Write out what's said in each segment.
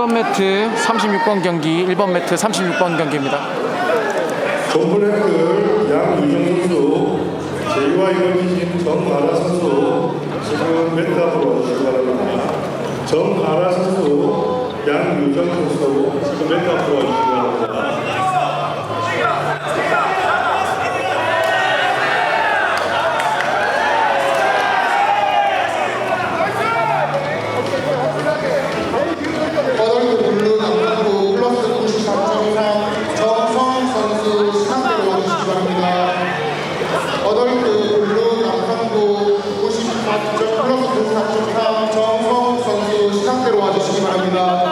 1번 매트 36번 경기, 1번 매트 36번 경기입니다. 전블랙들 양유정 선수, 제2와 이번지신 정아라 선수 지금 매트 앞으로 와주시기 바랍니다. 정아라 선수, 양유정 선수 지금 매트 앞으로 와주시기 바랍니다. 8등으로 남산고 94.4 플러스 94.3 정성 선수 시상대로 와주시기 바랍니다.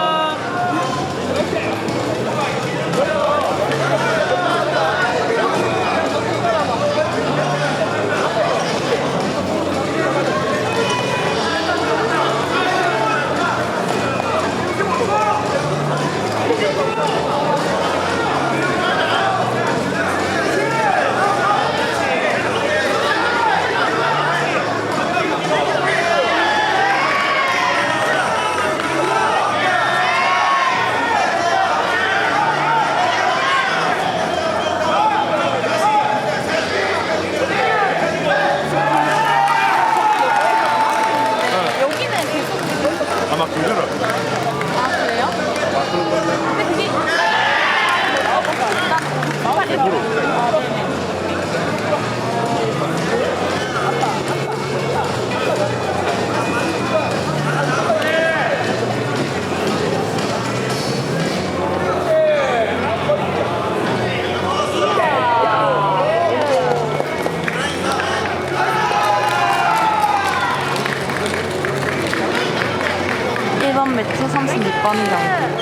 Ama kuyruğu. 1번 매트 36번 경기